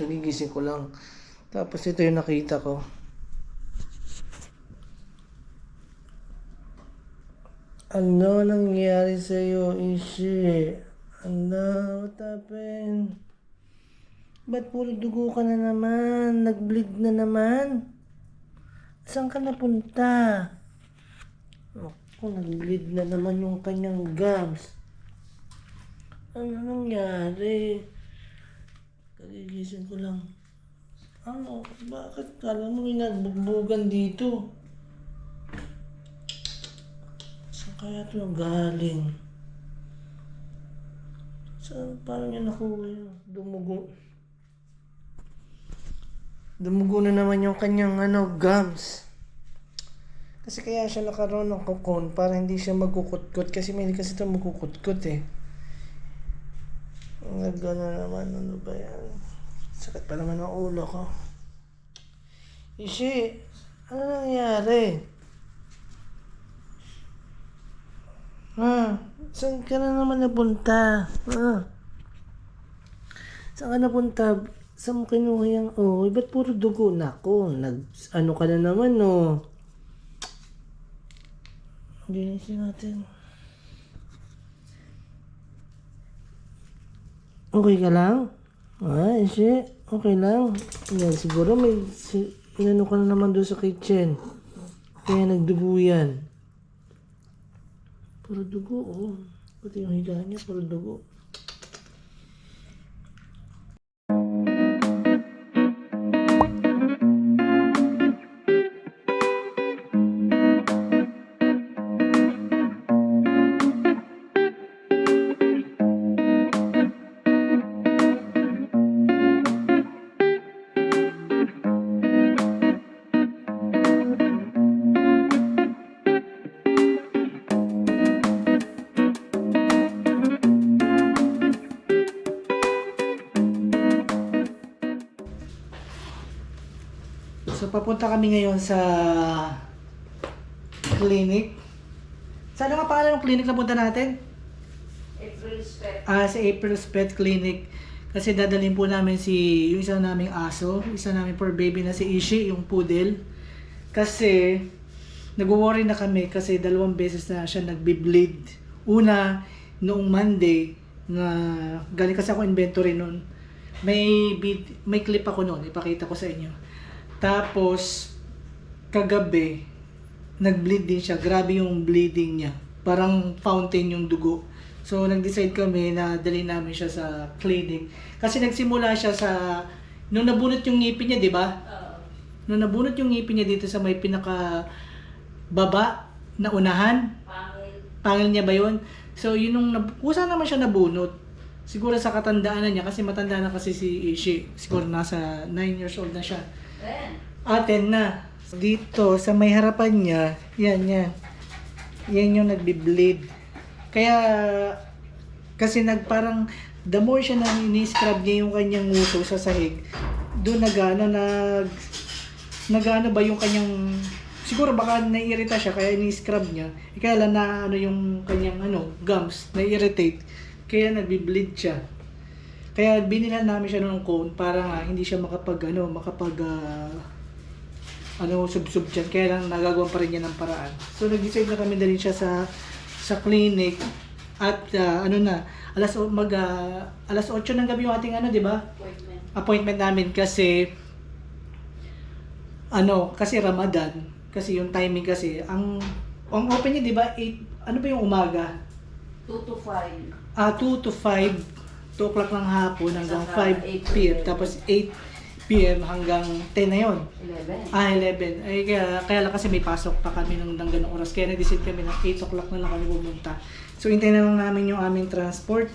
Nagigising ko lang. Tapos ito yung nakita ko. Ano nangyari sa'yo, Ishi? Ano, what happened? Ba't puro dugo ka na naman? Nag-bleed na naman? Saan ka napunta? Ako, nag-bleed na naman yung kanyang gums. Ano nangyari? Kagigising ko lang. Ano? Bakit? Kala mo may nagbugbugan dito. Saan kaya ito galing? Saan? Paano niya nakuha yun? Dumugo. Dumugo na naman yung kanyang ano, gums. Kasi kaya siya nakaroon ng kokon para hindi siya magkukutkot. Kasi may kasi ito magkukutkot eh. Nagano naman, ano ba yan? Sakit pa naman ang ulo ko. Ishi, ano nangyari? Ha? Saan ka na naman napunta? Ha? Saan ka napunta? Saan mo kinuha yung... Oh, ba't puro dugo na ako? Nag... Ano ka na naman, no? Linisin natin. Okay ka lang? Ah, Ishi, okay lang. Yan, siguro may... Si, inano ka na naman doon sa kitchen. Kaya nagdugo yan. Puro dugo, oh. Pati yung higa niya, puro dugo. So, papunta kami ngayon sa clinic. Saan nga pangalan ng clinic na punta natin? April's Pet. Ah, sa April's Pet Clinic. Kasi dadalhin po namin si, yung isa naming aso, isa namin for baby na si Ishi, yung poodle. Kasi, nag-worry na kami kasi dalawang beses na siya nagbi-bleed. Una, noong Monday, na galing kasi ako inventory noon. May, vid- may clip ako noon, ipakita ko sa inyo. Tapos, kagabi, nag-bleed din siya. Grabe yung bleeding niya. Parang fountain yung dugo. So, nag-decide kami na dali namin siya sa clinic. Kasi nagsimula siya sa... Nung nabunot yung ngipin niya, di ba? Nung nabunot yung ngipin niya dito sa may pinaka baba na unahan, Pangil. pangil niya ba yun? So, yun nung, kusa naman siya nabunot. Siguro sa katandaan na niya, kasi matanda na kasi si Ishi. Siguro nasa 9 years old na siya. Aten na. Dito, sa may harapan niya, yan, yan. Yan yung nagbi-bleed. Kaya, kasi nag parang, the more siya na ni-scrub niya yung kanyang nguso sa sahig, doon nagano, nag, nagano ba yung kanyang, siguro baka naiirita siya, kaya ni-scrub niya. Eh, Kaya lang na ano yung kanyang ano, gums, na-irritate. Kaya nagbi-bleed siya. Kaya binilan namin siya ng cone para nga hindi siya makapag ano, makapag ah, ano sub-sub dyan. Kaya lang nagagawa pa rin niya ng paraan. So nag-decide na kami dalhin siya sa sa clinic at ah, ano na alas o- mag ah, alas 8 ng gabi yung ating ano, 'di ba? appointment. Appointment namin kasi ano, kasi Ramadan, kasi yung timing kasi ang ang open niya 'di ba? 8 ano ba yung umaga? 2 to 5. Ah, 2 to 5, 2 o'clock ng hapon hanggang Saka 5 8 p.m. Tapos 8 p.m. hanggang 10 na yon. 11. Ah, 11. Ay, kaya, kaya lang kasi may pasok pa kami ng, ng ganong oras. Kaya nag-decide kami ng 8 o'clock na lang kami pumunta. So, hintayin na lang namin yung aming transport.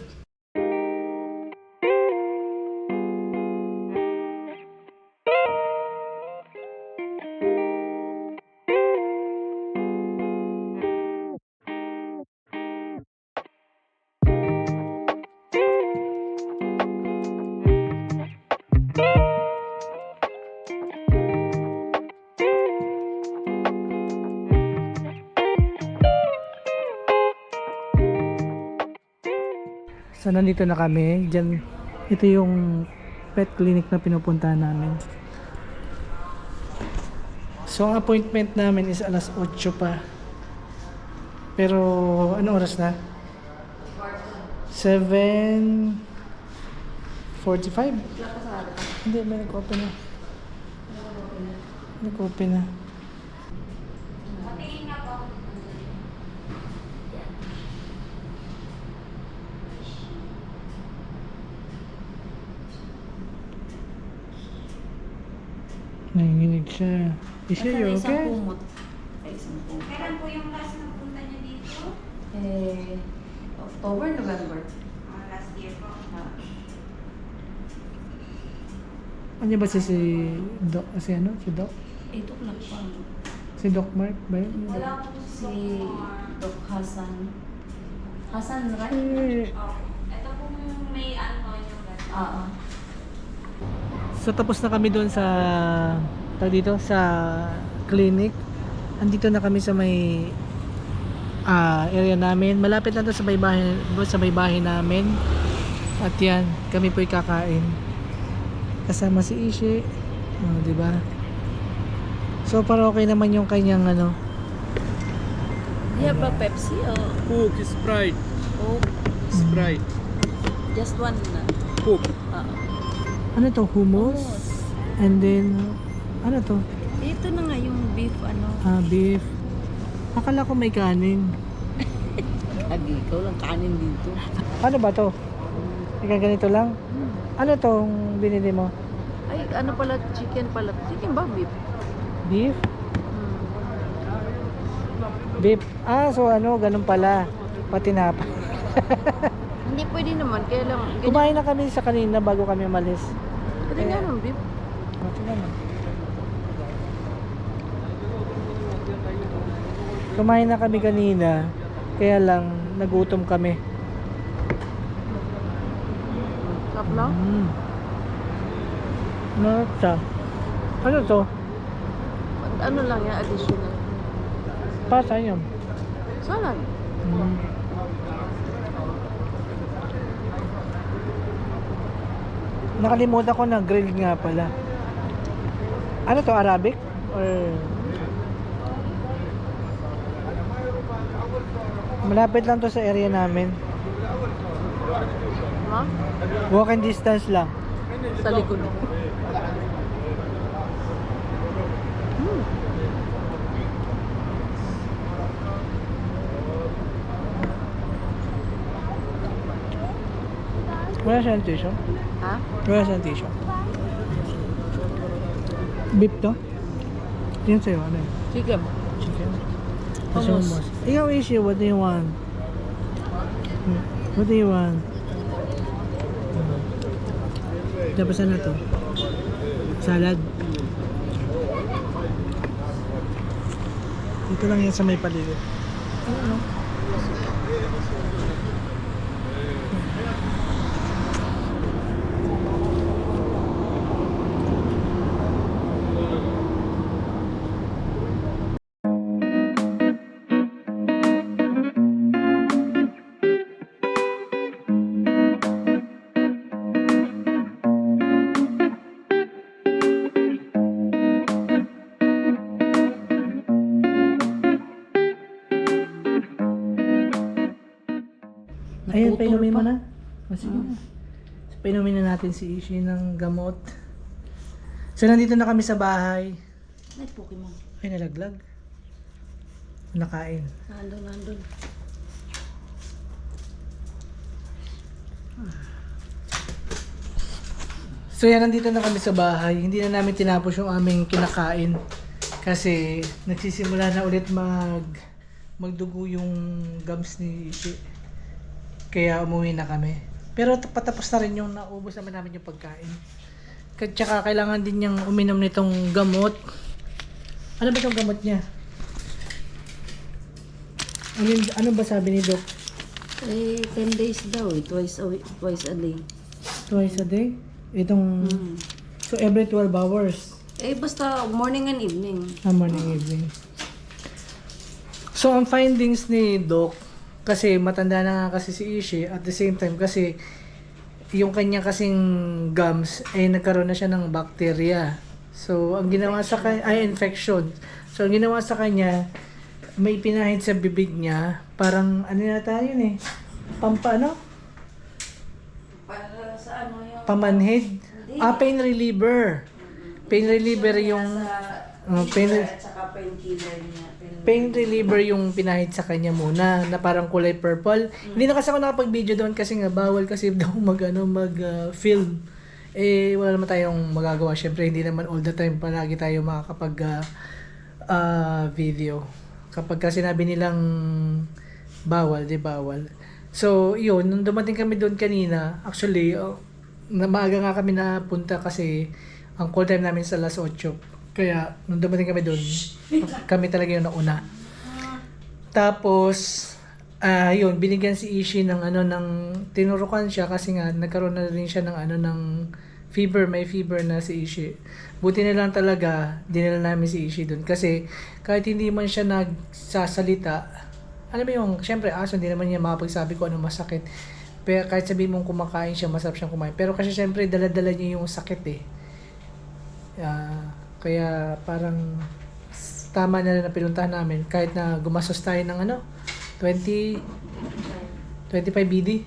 So, nandito na kami. Diyan, ito yung pet clinic na pinupuntahan namin. So, ang appointment namin is alas 8 pa. Pero, ano oras na? 7.45? Hindi, may nag-open na. Nag-open na. Nanginginig siya. Is she na isang okay? kumot? Ay, isang kumot. Kailan po yung last na punta niyo dito? Eh, October, November. Ah, last year po. Ah, Ano ba si si Doc? Si ano? Si Doc? 8 o'clock pa. Si Doc Mark ba yun? Wala po Si Doc Hasan. Hasan, right? Eh, Oh, ito pong may ano yung last. Ah, ah. So tapos na kami doon sa tag dito sa clinic. Andito na kami sa may ah, area namin. Malapit lang to sa may bahay, sa may bahay namin. At yan, kami po'y kakain. Kasama si Ishi. Oh, di ba? So para okay naman yung kanyang ano. You have a Pepsi or Coke, Sprite, Coke? Sprite, Just one na. Coke. Ano to? Hummus? And then ano to? Ito na nga yung beef ano. Ah, beef. Akala ko may kanin. Lagi, ikaw lang kanin dito. Ano ba to? Ika ganito lang? Ano tong binili mo? Ay, ano pala, chicken pala. Chicken ba, beef? Beef? Hmm. Beef. Ah, so ano, ganun pala. Pati na Hindi pwede naman, kaya lang, ganyan. Kumain na kami sa kanina bago kami umalis. Pwede nga ng beef. Oh, tingnan mo. Kumain na kami kanina, kaya lang nagutom kami. Sarap lang. Mm. Ano siya? Ano to? Ano lang yan, additional. Pasa yun. Salad. Mm. Nakalimutan ko na grilled nga pala. Ano to, Arabic? Or... Malapit lang to sa area namin. Ma? Walking distance lang. Sa likod. Hmm. Wala siyang tissue. Ha? Wala siyang tissue. Beef to? Yun sa'yo, ano yun? Chicken. Chicken. Hummus. hummus. Ikaw, Ishi, what do you want? What do you want? Tapos ano to? Salad. Dito lang yan sa may paligid. Ano? Ayan, painumin mo na. O, sige na. So, painumin na natin si Ishi ng gamot. So, nandito na kami sa bahay. Ay, Pokemon. Ay, nalaglag. Nakain. Nandun, nandun. So yan, nandito na kami sa bahay. Hindi na namin tinapos yung aming kinakain. Kasi nagsisimula na ulit mag magdugo yung gums ni Ishi. Kaya umuwi na kami. Pero patapos na rin yung naubos naman namin yung pagkain. At saka kailangan din niyang uminom nitong gamot. Ano ba itong gamot niya? Ano, ano ba sabi ni Doc? Eh, 10 days daw eh. Twice a, week, twice a day. Twice a day? Itong... Hmm. So every 12 hours. Eh, basta morning and evening. Ah, morning evening. So, ang findings ni Doc, kasi matanda na nga kasi si Ishi, at the same time kasi yung kanya kasing gums, eh nagkaroon na siya ng bacteria. So, ang ginawa sa kanya, ay infection. So, ang ginawa sa kanya, may pinahid sa bibig niya, parang ano yata yun eh, pampa ano? Para sa ano yung... Pamanhid? Ah, pain reliever. Pain reliever yung, Sa Oh, pain- at saka painkiller niya. Pain reliever yung pinahid sa kanya muna, na parang kulay purple. Hindi na kasi ako nakapag-video doon kasi nga bawal kasi daw mag, ano, mag film. Eh, wala naman tayong magagawa. Syempre, hindi naman all the time palagi tayo makakapag ah, ah, video. Kapag kasi sinabi nilang bawal, di bawal. So, yun, nung dumating kami doon kanina, actually, oh, na maaga nga kami napunta kasi ang call time namin sa alas 8. Kaya, nung dumating kami doon, kami talaga yung nauna. Tapos, ah yun, binigyan si Ishi ng ano, ng, tinurukan siya kasi nga, nagkaroon na rin siya ng ano, ng fever, may fever na si Ishi. Buti na lang talaga, dinala namin si Ishi doon. Kasi, kahit hindi man siya nagsasalita, alam mo yung, syempre, aso, hindi naman niya makapagsabi kung ano masakit. Pero kahit sabihin mong kumakain siya, masarap siyang kumain. Pero kasi syempre, dala-dala niya yung sakit eh. Ah, kaya parang tama na rin na pinuntahan namin. Kahit na gumastos tayo ng ano 20 25 BD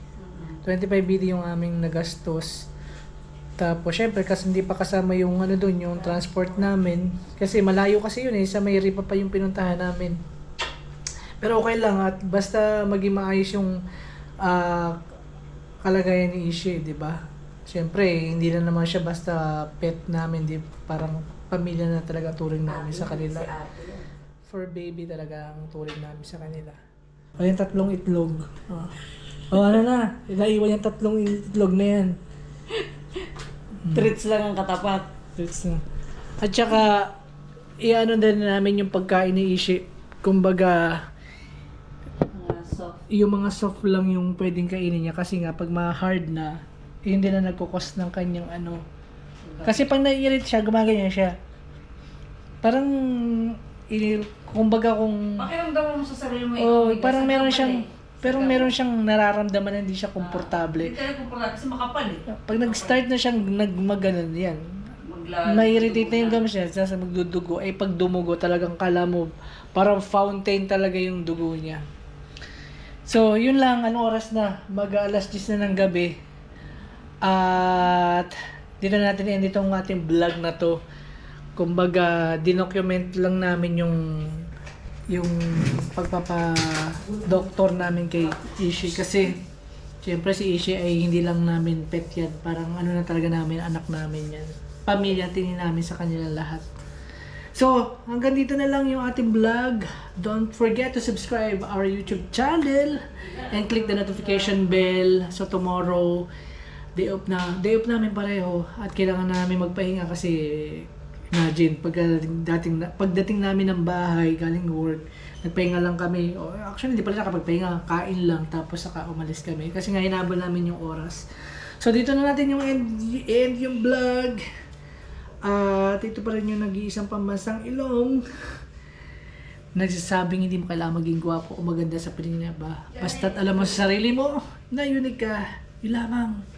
25 BD yung aming nagastos. Tapos syempre kasi hindi pa kasama yung ano doon yung transport namin. Kasi malayo kasi yun eh sa may ripa pa yung pinuntahan namin. Pero okay lang at basta maging maayos yung ah, kalagayan ni Ishi, di ba? Siyempre, hindi na naman siya basta pet namin, di parang pamilya na talaga turing namin sa kanila. For baby talaga ang turing namin sa kanila. O yung tatlong itlog. Oh, oh ano na, naiwan yung tatlong itlog na yan. Treats lang ang katapat. That's na. At saka, i-ano din namin yung pagkain ni Ishi. Kumbaga, Mga soft. yung mga soft lang yung pwedeng kainin niya kasi nga pag ma-hard na, yun din na nagkukos ng kanyang ano. Kasi pag naiirit siya, gumaganyan siya. Parang, i- kumbaga kung, Pakiramdaman mo sa sarili mo. oh, ikaw, parang meron siyang, eh. pero meron siyang nararamdaman na hindi siya komportable. Hindi tayo komportable kasi makapal eh. Pag nag-start na siyang nagmaganon yan, Magla- na-irritate na yung gums niya, sa magdudugo, ay pag dumugo talagang kala mo, parang fountain talaga yung dugo niya. So, yun lang, anong oras na? Mag alas 10 na ng gabi. At, dito natin end itong ating vlog na to. Kumbaga, dinocument lang namin yung yung pagpapa-doktor namin kay Ishi kasi Siyempre si Ishi ay hindi lang namin pet yan. Parang ano na talaga namin, anak namin yan. Pamilya tingin namin sa kanila lahat. So, hanggang dito na lang yung ating vlog. Don't forget to subscribe our YouTube channel and click the notification bell. So tomorrow, day off na. Day off namin pareho at kailangan namin magpahinga kasi imagine pagdating dating pagdating namin ng bahay galing work nagpahinga lang kami. O actually hindi pala nakapagpahinga kain lang tapos saka umalis kami. Kasi nga hinabol namin yung oras. So dito na natin yung end, end yung vlog. At ito pa rin yung nag-iisang pambansang ilong. Nagsasabing hindi mo kailangan maging gwapo o maganda sa paningin ba? Basta't alam mo sa sarili mo na unique ka. Yun lamang